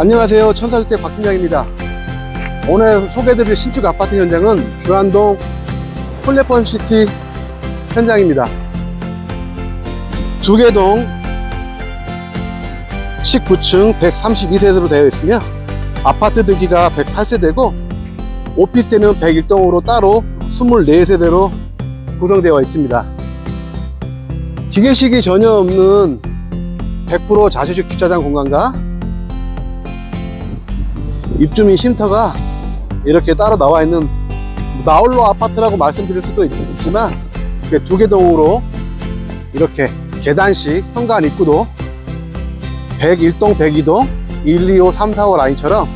안녕하세요. 천사주택 박팀장입니다. 오늘 소개해드릴 신축 아파트 현장은 주안동 플랫폼시티 현장입니다. 두개동 19층 132세대로 되어 있으며 아파트 등기가 108세대고 오피스텔은 101동으로 따로 24세대로 구성되어 있습니다. 기계식이 전혀 없는 100% 자주식 주차장 공간과 입주민 쉼터가 이렇게 따로 나와 있는 나홀로 아파트라고 말씀드릴 수도 있지만 두 개 동으로 이렇게 계단식 현관 입구도 101동, 102동, 1, 2, 5, 3, 4, 5 라인처럼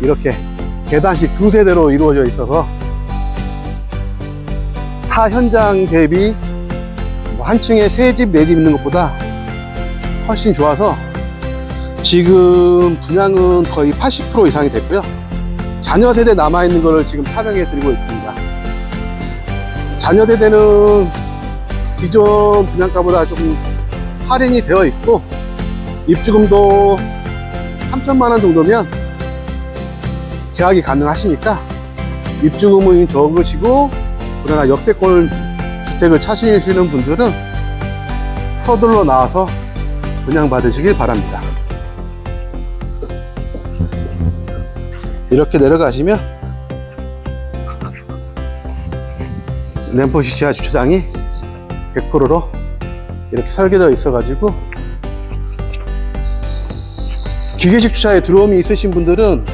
이렇게 계단식 두 세대로 이루어져 있어서 타 현장 대비 뭐한 층에 세 집, 네 집 있는 것보다 훨씬 좋아서 지금 분양은 거의 80% 이상이 됐고요. 자녀 세대 남아있는 거를 지금 촬영해 드리고 있습니다. 자녀 세대는 기존 분양가보다 조금 할인이 되어 있고, 입주금도 3천만 원 정도면 계약이 가능하시니까 입주금은 적으시고, 그러나 역세권 주택을 찾으시는 분들은 서둘러 나와서 분양받으시길 바랍니다. 이렇게 내려가시면 램포시 지하 주차장이 100%로 이렇게 설계되어 있어가지고 기계식 주차에 들어옴이 있으신 분들은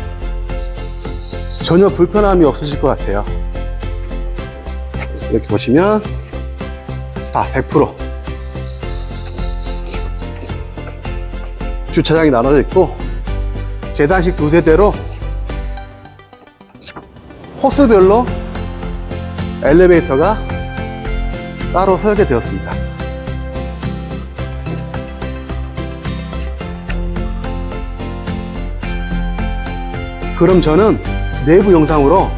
전혀 불편함이 없으실 것 같아요. 이렇게 보시면 다 100% 주차장이 나눠져 있고 계단식 두 세 대로 호스별로 엘리베이터가 따로 설계되었습니다. 그럼 저는 내부 영상으로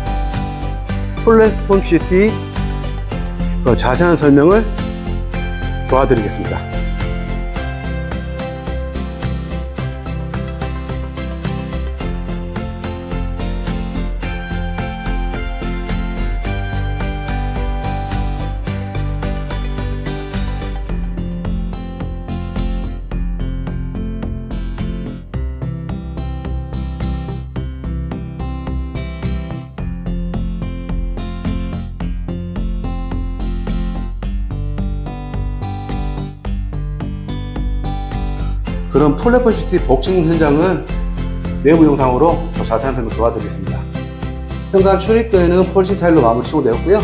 플랫폼 시티 그 자세한 설명을 도와드리겠습니다. 그럼 플랫폼 시티 복층 현장은 내부 영상으로 더 자세한 설명 도와드리겠습니다. 현관 출입구에는 폴시 타일로 마무리 시공되었고요.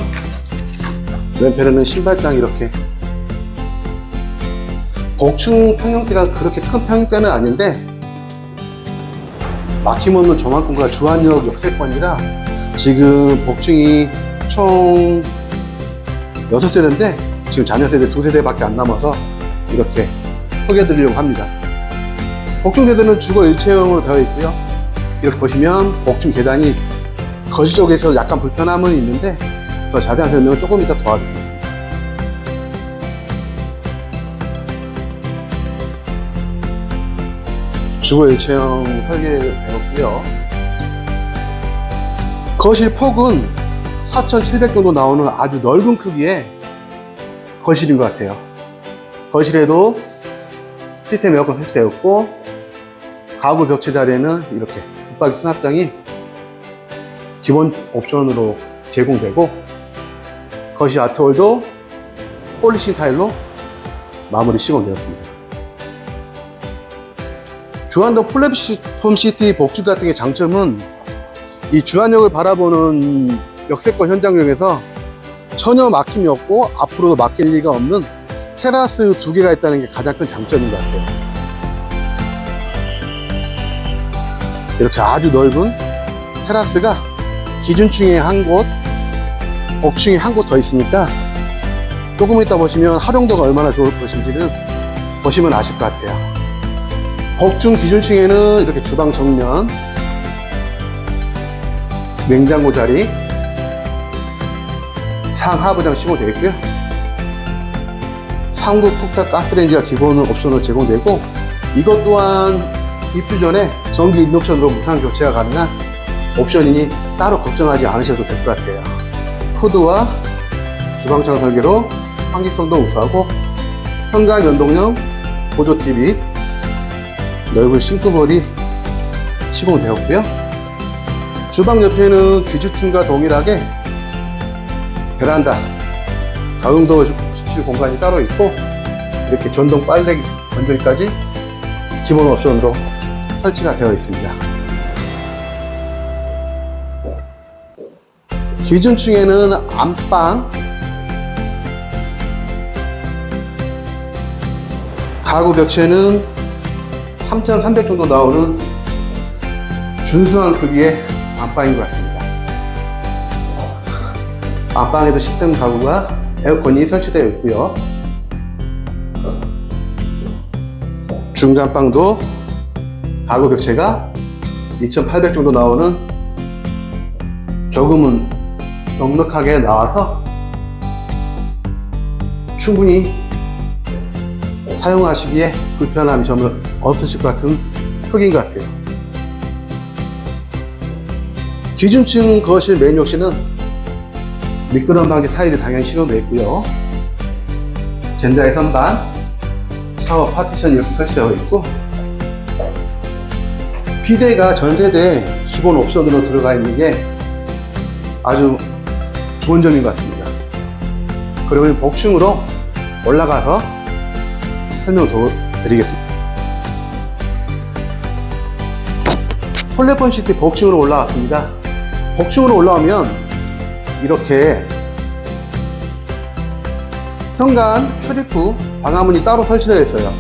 왼편에는 신발장 이렇게 복층 평형대가 그렇게 큰 평형대는 아닌데 막힘없는 조만큼과 주안역 역세권이라 지금 복층이 총 6세대인데 지금 자녀 세대 2세대밖에 안 남아서 이렇게 소개해 드리려고 합니다. 복층 세대는 주거 일체형으로 되어 있고요. 이렇게 보시면 복층 계단이 거실 쪽에서 약간 불편함은 있는데 더 자세한 설명을 조금 이따 도와드리겠습니다. 주거 일체형 설계되었고요. 거실 폭은 4,700 정도 나오는 아주 넓은 크기의 거실인 것 같아요. 거실에도 시스템 에어컨 설치되었고 가구 벽체 자리에는 이렇게 붙박이 수납장이 기본 옵션으로 제공되고 거실 아트홀도 폴리싱 타일로 마무리 시공되었습니다. 주안동 플랫폼 시티 복주 같은 게 장점은 이 주안역을 바라보는 역세권 현장역에서 전혀 막힘이 없고 앞으로도 막힐 리가 없는 테라스 두 개가 있다는 게 가장 큰 장점인 것 같아요. 이렇게 아주 넓은 테라스가 기준층에 한 곳, 복층에 한 곳 더 있으니까 조금 이따 보시면 활용도가 얼마나 좋을 것인지는 보시면 아실 것 같아요. 복층 기준층에는 이렇게 주방 정면, 냉장고 자리, 상하부장 시공되어 있고요. 상부 쿡탑 가스레인지가 기본 옵션으로 제공되고 이것 또한 입주 전에 전기 인덕션으로 무상 교체가 가능한 옵션이니 따로 걱정하지 않으셔도 될 것 같아요. 코드와 주방창 설계로 환기성도 우수하고 현관 연동형 보조 TV, 넓은 싱크볼이 시공되었고요. 주방 옆에는 기주층과 동일하게 베란다, 가용도 식실 공간이 따로 있고 이렇게 전동 빨래 건조기까지 기본 옵션으로 설치가 되어 있습니다. 기준층에는 안방, 가구 벽체는 3,300 정도 나오는 준수한 크기의 안방인 것 같습니다. 안방에도 시스템 가구가 에어컨이 설치되어 있고요. 중간방도 가구 벽체가 2,800 정도 나오는 조금은 넉넉하게 나와서 충분히 사용하시기에 불편함이 전혀 없으실 것 같은 크기인 것 같아요. 기준층 거실 메인 욕실은 미끄럼 방지 타일이 당연히 실어되어 있고요. 젠다의 선반, 샤워 파티션이 이렇게 설치되어 있고 비데가 전세대 기본 옵션으로 들어가 있는 게 아주 좋은 점인 것 같습니다. 그러면 복층으로 올라가서 설명 더 드리겠습니다. 폴레폰 시티 복층으로 올라왔습니다. 복층으로 올라오면 이렇게 현관 출입 후 방화문이 따로 설치되어 있어요.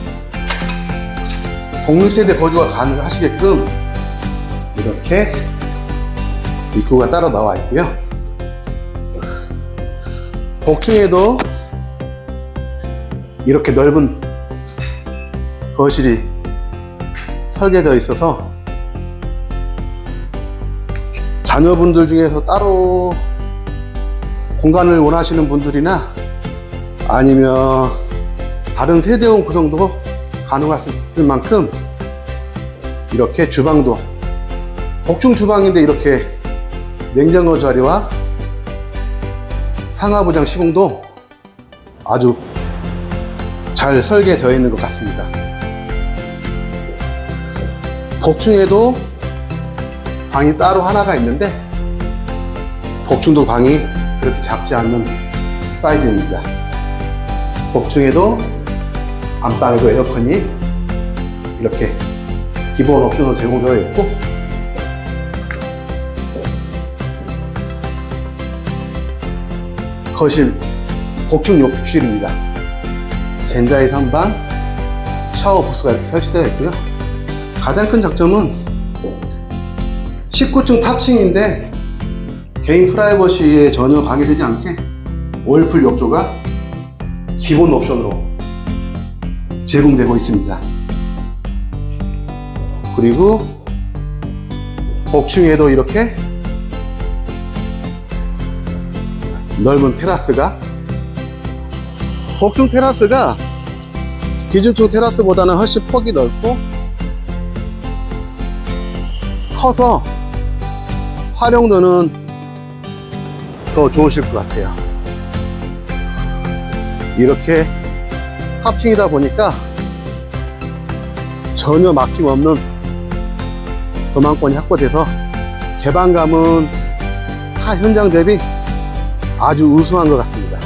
독립세대 거주가 가능하시게끔 이렇게 입구가 따로 나와 있고요. 복층에도 이렇게 넓은 거실이 설계되어 있어서 자녀분들 중에서 따로 공간을 원하시는 분들이나 아니면 다른 세대원 구성도 가능할 수 있을 만큼 이렇게 주방도 복층 주방인데 이렇게 냉장고 자리와 상하부장 시공도 아주 잘 설계되어 있는 것 같습니다. 복층에도 방이 따로 하나가 있는데 복층도 방이 그렇게 작지 않는 사이즈입니다. 복층에도 안방에도 에어컨이 이렇게 기본 옵션으로 제공되어 있고 거실 복층 욕실입니다. 젠자의 선반, 샤워 부스가 이렇게 설치되어 있고요. 가장 큰 장점은 19층 탑층인데 개인 프라이버시에 전혀 방해되지 않게 오일풀 욕조가 기본 옵션으로 제공되고 있습니다. 그리고 복층에도 이렇게 넓은 테라스가 복층 테라스가 기준층 테라스보다는 훨씬 폭이 넓고 커서 활용도는 더 좋으실 것 같아요. 이렇게 탑층이다 보니까 전혀 막힘없는 도망권이 확보돼서 개방감은 타 현장 대비 아주 우수한 것 같습니다.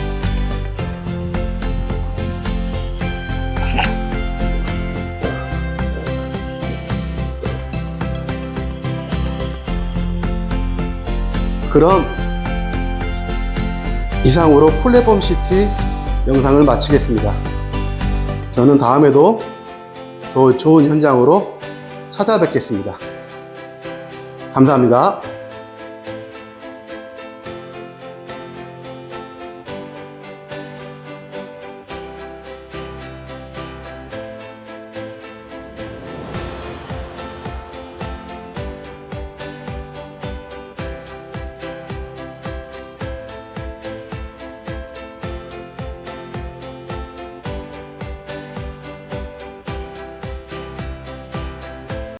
그럼 이상으로 플랫폼 시티 영상을 마치겠습니다. 저는 다음에도 더 좋은 현장으로 찾아뵙겠습니다. 감사합니다.